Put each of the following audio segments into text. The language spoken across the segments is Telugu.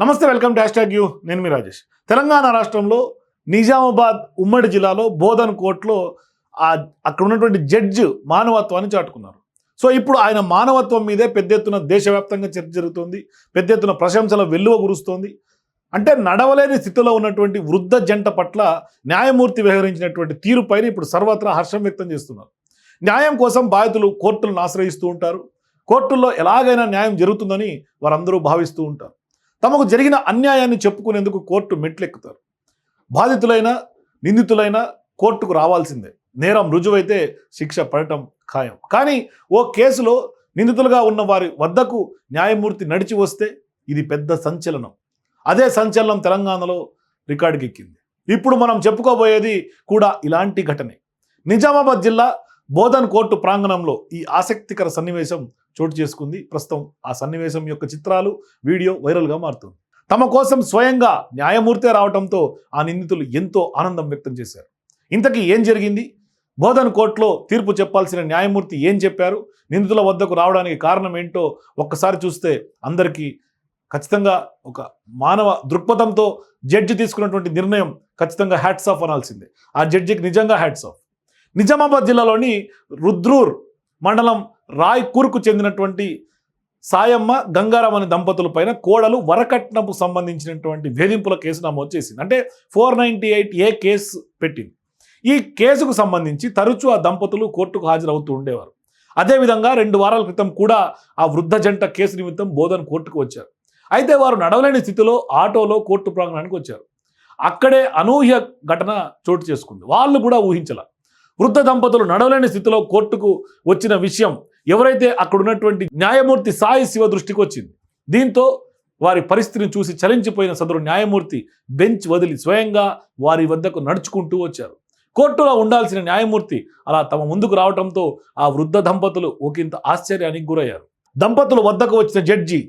నమస్తే వెల్కమ్ డాష్ ట్యాగ్ యూ. నేను మీ రాజేష్. తెలంగాణ రాష్ట్రంలో నిజామాబాద్ ఉమ్మడి జిల్లాలో బోధన్ కోర్టులో ఆ అక్కడ ఉన్నటువంటి జడ్జి మానవత్వాన్ని చాటుకున్నారు. సో ఇప్పుడు ఆయన మానవత్వం మీదే పెద్ద ఎత్తున దేశవ్యాప్తంగా చర్చ జరుగుతోంది పెద్ద ఎత్తున ప్రశంసల వెల్లువ కురుస్తోంది అంటే నడవలేని స్థితిలో ఉన్నటువంటి వృద్ధ జంట పట్ల న్యాయమూర్తి వ్యవహరించినటువంటి తీరుపైన ఇప్పుడు సర్వత్రా హర్షం వ్యక్తం చేస్తున్నారు. న్యాయం కోసం బాధితులు కోర్టులను ఆశ్రయిస్తూ ఉంటారు. కోర్టుల్లో ఎలాగైనా న్యాయం జరుగుతుందని వారందరూ భావిస్తూ ఉంటారు. తమకు జరిగిన అన్యాయాన్ని చెప్పుకునేందుకు కోర్టు మెట్లెక్కుతారు. బాధితులైన నిందితులైన కోర్టుకు రావాల్సిందే. నేరం రుజువైతే శిక్ష పడటం ఖాయం. కానీ ఓ కేసులో నిందితులుగా ఉన్న వారి వద్దకు న్యాయమూర్తి నడిచి వస్తే ఇది పెద్ద సంచలనం. అదే సంచలనం తెలంగాణలో రికార్డుకెక్కింది ఇప్పుడు మనం చెప్పుకోబోయేది కూడా ఇలాంటి ఘటనే. నిజామాబాద్ జిల్లా బోధన్ కోర్టు ప్రాంగణంలో ఈ ఆసక్తికర సన్నివేశం చోటు చేసుకుంది. ప్రస్తుతం ఆ సన్నివేశం యొక్క చిత్రాలు వీడియో వైరల్గా మారుతుంది. తమ కోసం స్వయంగా న్యాయమూర్తే రావడంతో ఆ నిందితులు ఎంతో ఆనందం వ్యక్తం చేశారు. ఇంతకీ ఏం జరిగింది? బోధన్ కోర్టులో తీర్పు చెప్పాల్సిన న్యాయమూర్తి ఏం చెప్పారు? నిందితుల వద్దకు రావడానికి కారణం ఏంటో ఒక్కసారి చూస్తే అందరికీ ఖచ్చితంగా ఒక మానవ దృక్పథంతో జడ్జి తీసుకున్నటువంటి నిర్ణయం ఖచ్చితంగా హ్యాట్స్ ఆఫ్ అనాల్సిందే. ఆ జడ్జికి నిజంగా హ్యాట్స్ ఆఫ్. నిజామాబాద్ జిల్లాలోని రుద్రూర్ మండలం రాయ్కూర్కు చెందినటువంటి సాయమ్మ గంగారాం అనే దంపతులపైన కోడలు వరకట్నపు సంబంధించినటువంటి వేధింపుల కేసు నమోదు చేసింది. అంటే four ninety eight A case పెట్టింది. ఈ కేసుకు సంబంధించి తరచూ ఆ దంపతులు కోర్టుకు హాజరవుతూ ఉండేవారు. అదేవిధంగా రెండు వారాల క్రితం కూడా ఆ వృద్ధ జంట కేసు నిమిత్తం బోధన్ కోర్టుకు వచ్చారు. అయితే వారు నడవలేని స్థితిలో ఆటోలో కోర్టు ప్రాంగణానికి వచ్చారు. అక్కడే అనూహ్య ఘటన చోటు చేసుకుంది. వాళ్ళు కూడా ఊహించలే. వృద్ధ దంపతులు నడవలేని స్థితిలో కోర్టుకు వచ్చిన విషయం ఎవరైతే అక్కడ ఉన్నటువంటి న్యాయమూర్తి సాయి శివ దృష్టికి వచ్చింది దీంతో వారి పరిస్థితిని చూసి చలించిపోయిన సదరు న్యాయమూర్తి బెంచ్ వదిలి స్వయంగా వారి వద్దకు నడుచుకుంటూ వచ్చారు. కోర్టులో ఉండాల్సిన న్యాయమూర్తి అలా తమ ముందుకు రావడంతో ఆ వృద్ధ దంపతులు ఒకంత ఆశ్చర్యానికి గురయ్యారు. దంపతుల వద్దకు వచ్చిన జడ్జి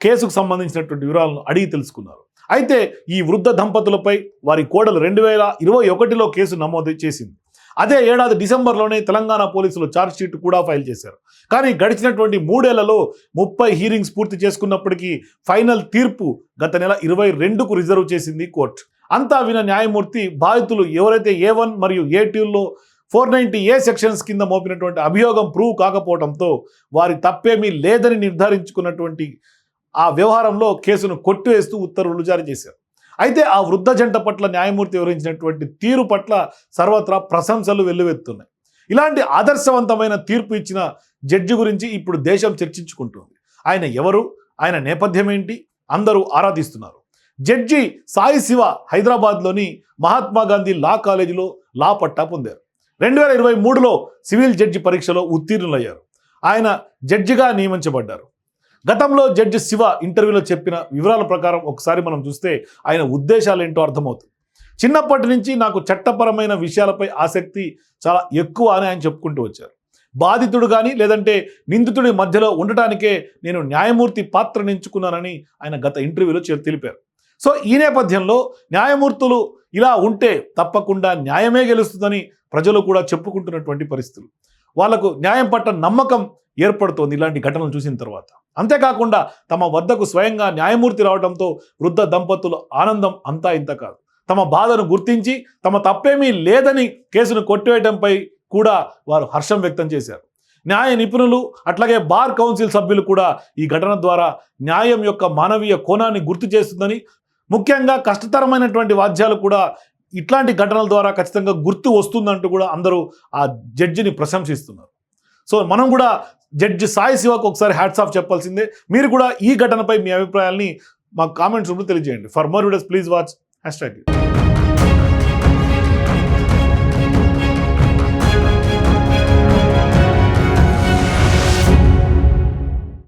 కేసుకు సంబంధించినటువంటి వివరాలను అడిగి తెలుసుకున్నారు. అయితే ఈ వృద్ధ దంపతులపై వారి కోడలు రెండు వేల ఇరవై ఒకటిలో కేసు నమోదు చేసింది. అదే ఏడాది డిసెంబర్లోనే తెలంగాణ పోలీసులు ఛార్జ్షీట్ కూడా ఫైల్ చేశారు. కానీ గడిచినటువంటి మూడేళ్ళలో ముప్పై హీరింగ్స్ పూర్తి చేసుకున్నప్పటికీ ఫైనల్ తీర్పు గత నెల ఇరవై రెండుకు రిజర్వ్ చేసింది కోర్టు అంతా విన న్యాయమూర్తి బాధితులు ఎవరైతే ఏ వన్ మరియు ఏ టూల్లో ఫోర్ నైంటీ ఏ సెక్షన్స్ కింద మోపినటువంటి అభియోగం ప్రూవ్ కాకపోవడంతో వారి తప్పేమీ లేదని నిర్ధారించుకున్నటువంటి ఆ వ్యవహారంలో కేసును కొట్టివేస్తూ ఉత్తర్వులు జారీ చేశారు. అయితే ఆ వృద్ధ జంట పట్ల న్యాయమూర్తి వివరించినటువంటి తీరు పట్ల సర్వత్రా ప్రశంసలు వెల్లువెత్తున్నాయి. ఇలాంటి ఆదర్శవంతమైన తీర్పు ఇచ్చిన జడ్జి గురించి ఇప్పుడు దేశం చర్చించుకుంటుంది. ఆయన ఎవరు? ఆయన నేపథ్యం ఏంటి? అందరూ ఆరాధిస్తున్నారు. జడ్జి సాయి శివ హైదరాబాద్లోని మహాత్మా గాంధీ లా కాలేజీలో లా పట్టా పొందారు. రెండు వేల ఇరవై మూడులో సివిల్ జడ్జి పరీక్షలో ఉత్తీర్ణులయ్యారు. ఆయన జడ్జిగా నియమించబడ్డారు. గతంలో జడ్జి శివ ఇంటర్వ్యూలో చెప్పిన వివరాల ప్రకారం ఒకసారి మనం చూస్తే ఆయన ఉద్దేశాలు ఏంటో అర్థమవుతుంది. చిన్నప్పటి నుంచి నాకు చట్టపరమైన విషయాలపై ఆసక్తి చాలా ఎక్కువ అని ఆయన చెప్పుకుంటూ వచ్చారు. బాధితుడు కానీ లేదంటే నిందితుడి మధ్యలో ఉండటానికే నేను న్యాయమూర్తి పాత్రను ఎంచుకున్నానని ఆయన గత ఇంటర్వ్యూలో తెలిపారు. సో ఈ నేపథ్యంలో న్యాయమూర్తులు ఇలా ఉంటే తప్పకుండా న్యాయమే గెలుస్తుందని ప్రజలు కూడా చెప్పుకుంటున్నటువంటి పరిస్థితులు. వాళ్ళకు న్యాయం పట్ల నమ్మకం ఏర్పడుతోంది ఇలాంటి ఘటనలు చూసిన తర్వాత. అంతేకాకుండా తమ వద్దకు స్వయంగా న్యాయమూర్తి రావడంతో వృద్ధ దంపతుల ఆనందం అంతా ఇంత కాదు. తమ బాధను గుర్తించి తమ తప్పేమీ లేదని కేసును కొట్టివేయడంపై కూడా వారు హర్షం వ్యక్తం చేశారు. న్యాయ నిపుణులు అట్లాగే బార్ కౌన్సిల్ సభ్యులు కూడా ఈ ఘటన ద్వారా న్యాయం యొక్క మానవీయ కోణాన్ని గుర్తు చేస్తుందని ముఖ్యంగా కష్టతరమైనటువంటి వాద్యాలు కూడా ఇట్లాంటి ఘటనల ద్వారా ఖచ్చితంగా గుర్తు వస్తుందంటూ కూడా అందరూ ఆ జడ్జిని ప్రశంసిస్తున్నారు. సో మనం కూడా జడ్జి సాయి శివకు ఒకసారి హ్యాట్స్ ఆఫ్ చెప్పాల్సిందే. మీరు కూడా ఈ ఘటనపై మీ అభిప్రాయాల్ని మా కామెంట్స్ రూపంలో తెలియజేయండి. For more videos please watch hashtag